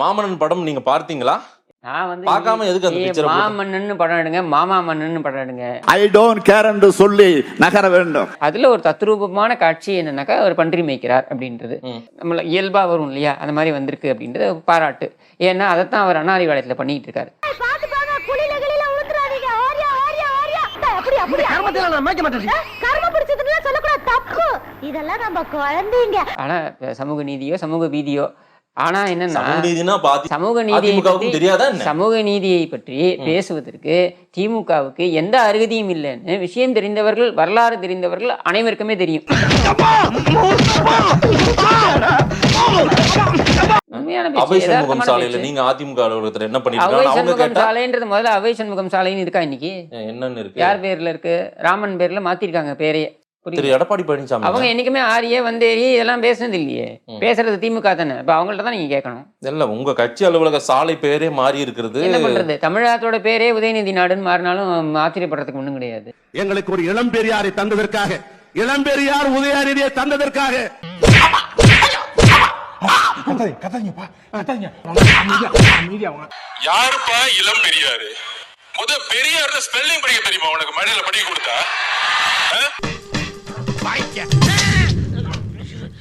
மாமன்னன் படம் நீங்க பார்த்தீங்களா? நான் வந்து பார்க்காம எதுக்கு அந்த மாமன்னன்னு படம் எடுங்க மாமா மன்னன்னு படம் எடுங்க. ஐ டோன்ட் கேர் என்று சொல்லி நகர வேண்டும். அதுல ஒரு தத்ரூபமான காட்சி என்னன்னாக்கா அவர் பன்றி மேய்க்கிறார் அப்படின்றது. நம்மள இயல்பா வரும் இல்லையா? அந்த மாதிரி வந்திருக்கு அப்படின்றது பாராட்டு. ஏன்னா அதைத்தான் அவர் அண்ணாரி வேலையத்துல பண்ணிட்டு இருக்காரு. பாத்து பாங்க குளில கிளில ஊத்துறாதீங்க ஓரியா ஓரியா ஓரியா அப்படி அப்படி கர்மத்துல நான் மேய்க்க மாட்டேன் கர்ம பிடிச்சதுன்னு சொல்லக்கூடாது. தப்பு. இதெல்லாம் நம்ம குழந்தைங்க. ஆனா சமூக நீதியோ சமூக வீதியோ ஆனா என்னன்னா சமூக நீதியை தெரியாதா? சமூக நீதியை பற்றி பேசுவதற்கு திமுகவுக்கு எந்த அருகதையும் இல்லைன்னு விஷயம் தெரிந்தவர்கள் வரலாறு தெரிந்தவர்கள் அனைவருக்குமே தெரியும். நீங்க அதிமுக அலுவலகத்துல என்ன சாலைன்றது முதல்ல அவை சண்முகம் சாலைன்னு இருக்கா இன்னைக்கு? என்னன்னு இருக்கு? யார் பேர்ல இருக்கு? ராமன் பேர்ல மாத்திருக்காங்க பேரையே. திரு எடப்பாடி பழனிசாமி அவங்க என்னைக்குமே ஆரியே வந்தேரி இதெல்லாம் பேசுனது இல்லையே. பேசுறது திமுக தானே. இப்ப அவங்கள்ட்ட தான் நீங்க கேட்கணும். இல்ல உங்க கட்சி அலுவலக சாலை பேரே மாறி இருக்கிறது. என்ன பண்றது? தமிழகத்தோட பேரே உதயநிதி நாடுன்னு மாறினாலும் ஆச்சரியப்படுறதுக்கு ஒண்ணும் கிடையாது. எங்களுக்கு ஒரு இளம் பெரியாரை தந்ததற்காக இளம் பெரியார் உதயநிதியை தந்ததற்காக. யாருப்பா இளம் பெரியாரு? முத பெரியார் ஸ்பெல்லிங் படிக்க தெரியுமா? உனக்கு மழையில படிக்க கொடுத்தா?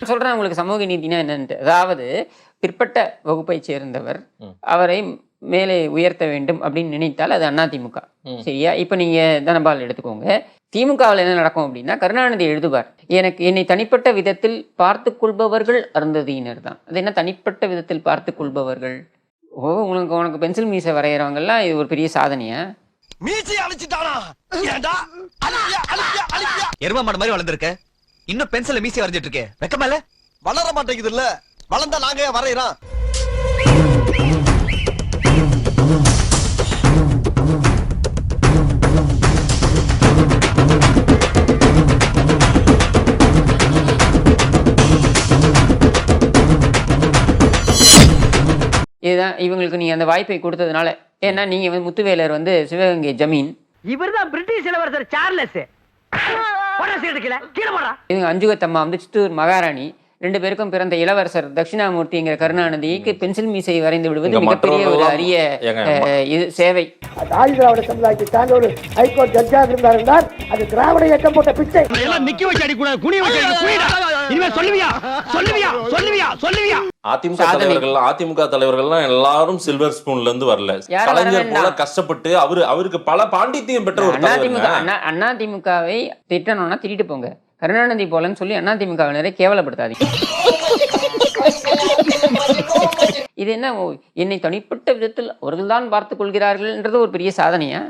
சொல்றேன் உங்களுக்கு சமூக நீதினா என்னன்ட்டு. அதாவது பிற்பட்ட வகுப்பை சேர்ந்தவர். அவரை மேலே உயர்த்த வேண்டும் அப்படின்னு நினைத்தால் அது அதிமுக ம். சரியா? இப்ப நீங்க தனபால் எடுத்துக்கோங்க. திமுகவில் என்ன நடக்கும் அப்படின்னா கருணாநிதி எழுதுவார் எனக்கு என்னை தனிப்பட்ட விதத்தில் பார்த்து கொள்பவர்கள் அருந்ததியினர் தான். அது என்ன தனிப்பட்ட விதத்தில் பார்த்து கொள்பவர்கள்? ஓ உனக்கு உனக்கு பென்சில் மீசை வரைகிறவங்கெல்லாம் இது ஒரு பெரிய சாதனையா? மீசி அழிச்சிட்டானா? ஏண்டா? அழிப்பியா அழிப்பியா அழிப்பியா எரும மாடு மாதிரி வளர்ந்துருக்க. இன்னும் பென்சில மீசி வரைஞ்சிட்டு இருக்கே. வெக்கமேல வளர மாட்டேங்குது இல்ல. வளர்ந்தா நாங்க வரையறோம்? இதுதான் இவங்களுக்கு நீங்க அந்த வாய்ப்பை கொடுத்ததுனால ஏன்னா நீங்க வந்து முத்துவேலர் வந்து சிவகங்கை ஜமீன். இவர்தான் பிரிட்டிஷ் இளவரசர் சார்லஸ். இவங்க அஞ்சுகத்தம்மா வந்து சித்தூர் மகாராணி. ரெண்டு பேருக்கும் பிறந்த இளவரசர் தட்சிணாமூர்த்திங்கிற கருணாநிதிக்கு பென்சில் மீசை வரைந்து விடுவது மிகப்பெரிய ஒரு அரிய சேவை. ஆதிதிராவிட சமுதாயத்தை சார்ந்த ஒரு ஹைகோர்ட் ஜட்ஜாக இருந்தார் அது திராவிட இயக்கம் போட்ட பிச்சை. நிக்க வச்சு அடிக்கூடாது இனிமே சொல்லுவியா? சொல்லுவியா? சொல்லுவியா? சொல்லுவியா? அதிமுக. தலைவர்கள் அதிமுக தலைவர்கள்லாம் எல்லாரும் சில்வர் ஸ்பூன்ல இருந்து வரல. கலைஞர் போல. கஷ்டப்பட்டு அவரு அவருக்கு பல பாண்டித்தியம் பெற்ற ஒரு அதிமுக தலைவர் அண்ணா அதிமுகவை திட்டணும்னா திட்டிட்டு போங்க. கருணாநிதி போலன்னு சொல்லி அதிமுகவினரை கேவலப்படுத்தாதீங்க. இது என்ன என்னை தனிப்பட்ட விதத்தில் அவர்கள் தான் பார்த்துக் கொள்கிறார்கள்ன்றது ஒரு பெரிய சாதனையா?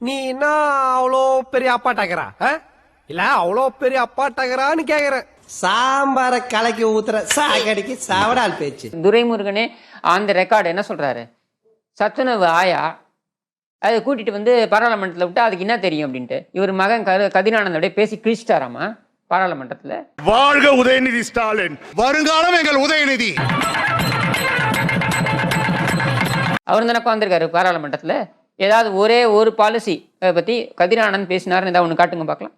நீ என்ன அவ்வளோ பெரிய அப்பாட்டாக்கிறா இல்ல அவ்வளோ பெரிய அப்பாட்டாக்கிறான்னு கேக்குறேன். சாம்பார கலக்கி ஊத்துற சாக்கடிக்கு சாவடால் பேச்சு. துரைமுருகனே அந்த ரெக்கார்டு என்ன சொல்றாரு? சத்துணவு ஆயா? அதை கூட்டிட்டு வந்து பாராளுமன்றத்தில் விட்டு அதுக்கு என்ன தெரியும் அப்படின்ட்டு. இவர் மகன் கரு கதிரானந்தோட பேசி கிழிச்சிட்டாராமா பாராளுமன்றத்தில்? வாழ்க உதயநிதி ஸ்டாலின். வருங்காலம் எங்கள் உதயநிதி. அவர் தானே உட்காந்துருக்காரு பாராளுமன்றத்தில்? ஏதாவது ஒரே ஒரு பாலிசி பத்தி கதிரானந்த் பேசினாருன்னு ஏதாவது ஒன்று காட்டுங்க பார்க்கலாம்.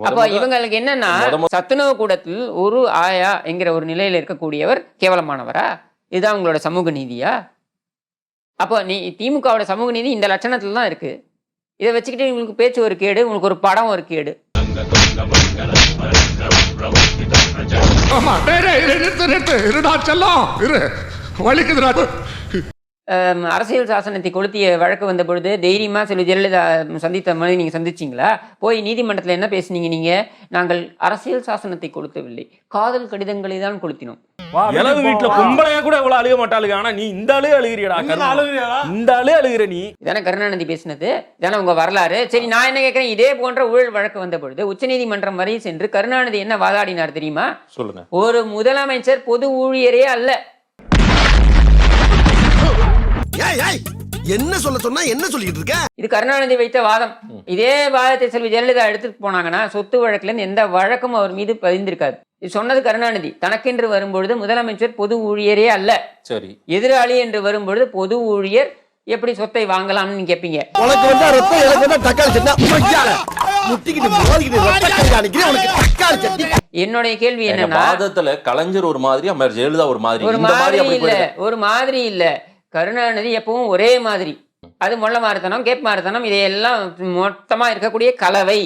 அப்போ இவங்களுக்கு என்னன்னா சத்துணவு கூடத்தில் ஒரு ஆயா என்கிற ஒரு நிலையில இருக்கக்கூடியவர் கேவலமானவரா? இதுதான் உங்களோட சமூக நீதியா? அப்போ நீ திமுகவோட சமூக நீதி இந்த லட்சணத்துல தான் இருக்கு. இதை வச்சுக்கிட்டு உங்களுக்கு பேச்சு ஒரு கேடு உங்களுக்கு ஒரு படம் ஒரு கேடு. ஆமா நிறுத்து நிறுத்து. இருடா செல்லம். இரு. வலிக்குதுடா அரசியல் சாசனத்தை கொளுத்திய வழக்கு வந்த பொழுது தைரியமா செல்வி ஜெயலலிதா சந்தித்த மாதிரி நீங்க சந்திச்சீங்களா? போய் நீதிமன்றத்துல என்ன பேசுனீங்க நீங்க? நாங்கள் அரசியல் சாசனத்தை கொளுத்தவில்லை. காதல் கடிதங்களை தான் கொளுத்தினோம். எனது வீட்டுல பொம்பளையா கூட இவ்வளவு அழுக மாட்டாளுங்க. ஆனா நீ இந்த ஆளே அழுகிறியடா. இந்த ஆளே அழுகிற நீ. இதானே கருணாநிதி பேசினது. இதானே உங்க வரலாறு. சரி நான் என்ன கேட்கிறேன் இதே போன்ற ஊழல் வழக்கு வந்த பொழுது உச்சநீதிமன்றம் வரை சென்று கருணாநிதி என்ன வாதாடினார் தெரியுமா? சொல்லுங்க. ஒரு முதலமைச்சர் பொது ஊழியரே அல்ல. ஏய் ஏய் என்ன சொல்ல சொன்னா என்ன சொல்லிட்டு இருக்க? இது கருணாநிதி வைத்த வாதம். இதே வாதத்தை செல்வி ஜெயலலிதா எடுத்துட்டு போனாங்கன்னா சொத்து வழக்குல இருந்து எந்த வழக்கும் அவர் மீது பதிந்திருக்காது. இது சொன்னது கருணாநிதி. தனக்கென்று வரும்பொழுது முதலமைச்சர் பொது ஊழியரே அல்ல. சரி. எதிராளி என்று வரும்பொழுது பொது ஊழியர் எப்படி சொத்தை வாங்கலாம்னு நீங்க கேட்பீங்க உனக்கு வந்தா ரத்தம் எனக்கு வந்தா தக்காளி சட்னா. என்னுடைய கேள்வி என்னன்னா வாதத்துல கலைஞர் ஒரு மாதிரி அமர் ஜெயலலிதா ஒரு மாதிரி ஒரு மாதிரி இல்ல. ஒரு மாதிரி இல்ல. கருணாநிதி எப்பவும் ஒரே மாதிரி. அது மொள்ள மாறுத்தனம் கேப் மாறுத்தனம் இதையெல்லாம் மொத்தமா இருக்கக்கூடிய கலவை.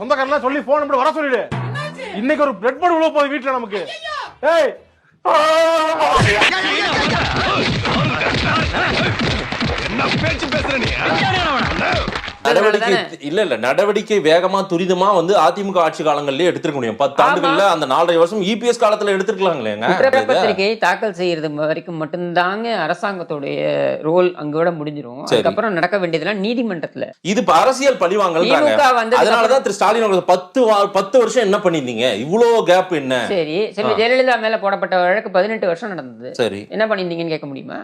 சொந்தக்காரலாம் சொல்லி போன் நம்பர் வர சொல்லிடு. இன்னைக்கு ஒரு பிரெட் போர்டு உள்ள போகுது வீட்டுல நமக்கு. ஏய் நடவடிக்கை? இல்ல இல்ல. நடவடிக்கை வேகமா துரிதமா வந்து அதிமுக ஆட்சி காலங்கள்லயே எடுத்திருக்க முடியும். பத்து. ஆண்டுகள்ல அந்த நாலரை வருஷம் இபிஎஸ் காலத்துல எடுத்திருக்கலாங்களேங்க இதை. குற்றப்பத்திரிகையை தாக்கல் செய்யறது வரைக்கும் மட்டும்தாங்க அரசாங்கத்துடைய ரோல் அங்கோட முடிஞ்சிரும். சரி. அதுக்கப்புறம் நடக்க வேண்டியதெல்லாம் நீதிமன்றத்துல. இது இப்ப அரசியல் வந்ததுக்கு அதனாலதான் திரு ஸ்டாலின் அவர்கள் பத்து பத்து வருஷம் என்ன பண்ணிருந்தீங்க இவ்வளவு கேப் என்ன? சரி செல்வி ஜெயலலிதா மேல போடப்பட்ட வழக்கு பதினெட்டு வருஷம் நடந்தது. சரி. என்ன பண்ணிருந்தீங்கன்னு கேட்க முடியுமா?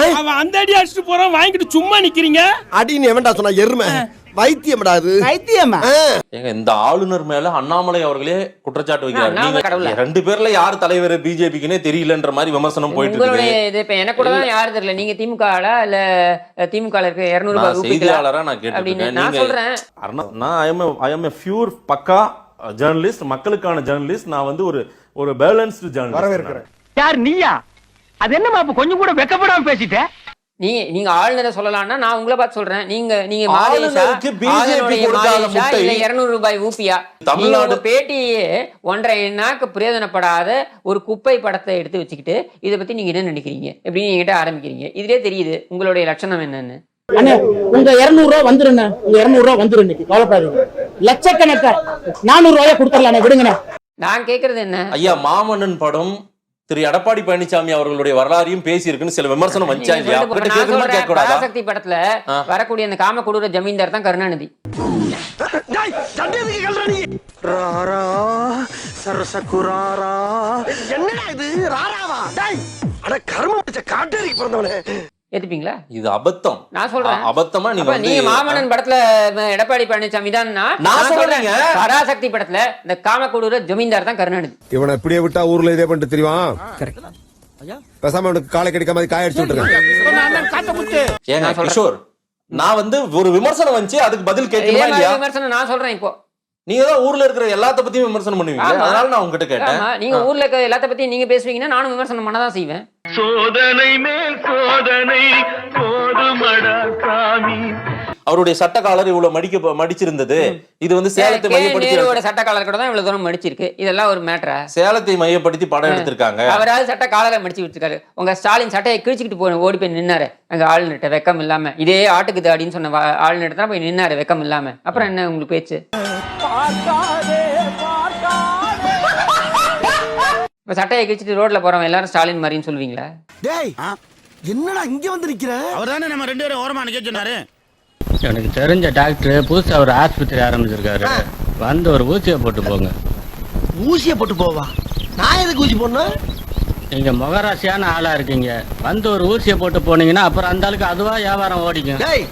அவன் அந்த அடி அடிச்சுட்டு போறான் வாங்கிட்டு சும்மா நிக்கிறீங்க? அடின்னு எவன்டா சொன்னா எருமை? வைத்தியம்டா அது. வைத்தியமா? ஏங்க இந்த ஆளுநர் மேல அண்ணாமலை அவர்களே குற்றச்சாட்டு வைக்கிறார்? ரெண்டு பேர்ல யார் தலைவர் பிஜேபிக்குன்னே தெரியலன்ற மாதிரி விமர்சனம் போயிட்டு இருக்கு. இது இப்ப எனக்கு கூட யாரு தெரியல. நீங்க திமுக ஆளா இல்ல திமுக இருக்க இருநூறு ரூபாய் நான் ரூபாய்களா? செய்தியாளரா நான் அப்படின்னு கேட்டு நான் சொல்றேன். நான் ஐ ஐ பியூர் பக்கா ஜேர்னலிஸ்ட் மக்களுக்கான ஜேர்னலிஸ்ட் நான் வந்து ஒரு ஒரு பேலன்ஸ்டு ஜேர்னலிஸ்ட் வரவேற்கிறேன். யார் நீயா? அது என்னமா அப்ப கொஞ்சம் கூட வெக்கப்படாம பேசிட்ட? நீங்க நீங்க ஆளுநரை சொல்லலாம்னா நான் உங்களை பார்த்து சொல்றேன். நீங்க நீங்க இருநூறு ரூபாய் ஊப்பியா? தமிழ்நாடு- நீங்க பேட்டியே ஒன்றரை நாக்கு பிரயோஜனப்படாத ஒரு குப்பை படத்தை எடுத்து வச்சுக்கிட்டு இதை பத்தி நீங்க என்ன நினைக்கிறீங்க? எப்படின்னு என்கிட்ட ஆரம்பிக்கிறீங்க. இதுலயே தெரியுது உங்களுடைய லட்சணம் என்னன்னு. அண்ணே உங்க இருநூறு ரூபா வந்துருண்ணே. உங்க இருநூறு ரூபா வந்துரும் இன்னைக்கு. கவலைப்படாதீங்க. லட்சக்கணக்கா. நானூறு ரூபாயா கொடுத்துடலாம் விடுங்கண்ணே. நான் கேக்குறது என்ன? ஐயா மாமன்னன் படம் திரு எடப்பாடி பழனிசாமி அவர்களுடைய வரலாறையும் பேசியிருக்குன்னு சில விமர்சனம் வந்துச்சா. இல்லையா பராசக்தி படத்துல. வரக்கூடிய அந்த காம கொடூர ஜமீன்தார் தான் கருணாநிதி. என்னடா இது? ராராவா? டேய் அட கர்மம் பிடிச்ச காட்டேரிக்கு பிறந்தவனே. ஏத்துப்பீங்களா? இது அபத்தம். நான் சொல்றேன். அபத்தமா நீங்க நீங்க மாமன்னன் படத்துல எடப்பாடி பழனிசாமி தான் நான் சொல்றேங்க. பராசக்தி படத்துல இந்த காமக்கொடூர ஜமீன்தார் தான் கருணாநிதி. இவனை இப்படியே விட்டா ஊர்ல இதே பண்ணிட்டு தெரியும்? பேசாம அவனுக்கு காலை கடிக்க மாதிரி காய அடிச்சு விட்டுருக்கேன் ஏங்க சொல்றேன். கிஷோர் நான் வந்து ஒரு விமர்சனம் வந்துச்சு அதுக்கு பதில் கேட்கணுமா இல்லையா? விமர்சனம் நான் சொல்றேன் இப்போ. நீங்க தான் ஊர்ல இருக்கிற எல்லாத்த பத்தியும் விமர்சனம் பண்ணுவீங்க. அதனால நான் உங்ககிட்ட கேட்டேன். நீங்க ஊர்ல இருக்க எல்லாத்த பத்தி நீங்க பேசுவீங்கன்னா நானும் விமர்சனம் பண்ணதான் செய்வேன். சோதனை மேல் சோதனை போதுமடா சாமி. அவருடைய சட்டக்காலர் இவ்வளவு மடிக்க மடிச்சிருந்தது. இது வந்து சேலத்தை. மையப்படுத்தி நேருவோட சட்ட காலர் கூட தான் இவ்வளவு தூரம் மடிச்சிருக்கு. இதெல்லாம் ஒரு மேட்டரா சேலத்தை மையப்படுத்தி படம் எடுத்திருக்காங்க. அவராவது சட்ட காலரை மடிச்சு வச்சிருக்காரு. உங்க ஸ்டாலின் சட்டையை கிழிச்சிக்கிட்டு போய் ஓடி போய் நின்னாரு. அங்க ஆளுநர்கிட்ட வெக்கம் இல்லாம. இதே ஆட்டுக்குது அப்படின்னு சொன்ன ஆளுநர்கிட்ட தான் போய் நின்னாரு வெக்கம் இல்லாம. அப்புறம் என்ன உங்களுக்கு பேச்சு? இப்ப சட்டையை கிழிச்சிட்டு ரோட்ல போறவங்க எல்லாரும் ஸ்டாலின் மாதிரின்னு சொல்லுவீங்களா? டேய் என்னடா இங்க வந்து நிக்கிற அவர்தானே நம்ம ரெண்டு பேரும் ஓரமா நிக்க சொன்னாரு. எனக்கு தெரிஞ்ச டாக்டர் புதுசா ஒரு ஆஸ்பத்திரி ஆரம்பிச்சிருக்காரு. வந்து ஒரு ஊசியை போட்டு போங்க. ஊசிய போட்டு போவா? நான் எதுக்கு ஊசி போடணும்? நீங்க முகராசியான ஆளா இருக்கீங்க. வந்து ஒரு ஊசியை போட்டு போனீங்கன்னா அப்புறம் அந்த ஆளுக்கு அதுவா வியாபாரம் ஓடிக்கும். டேய்.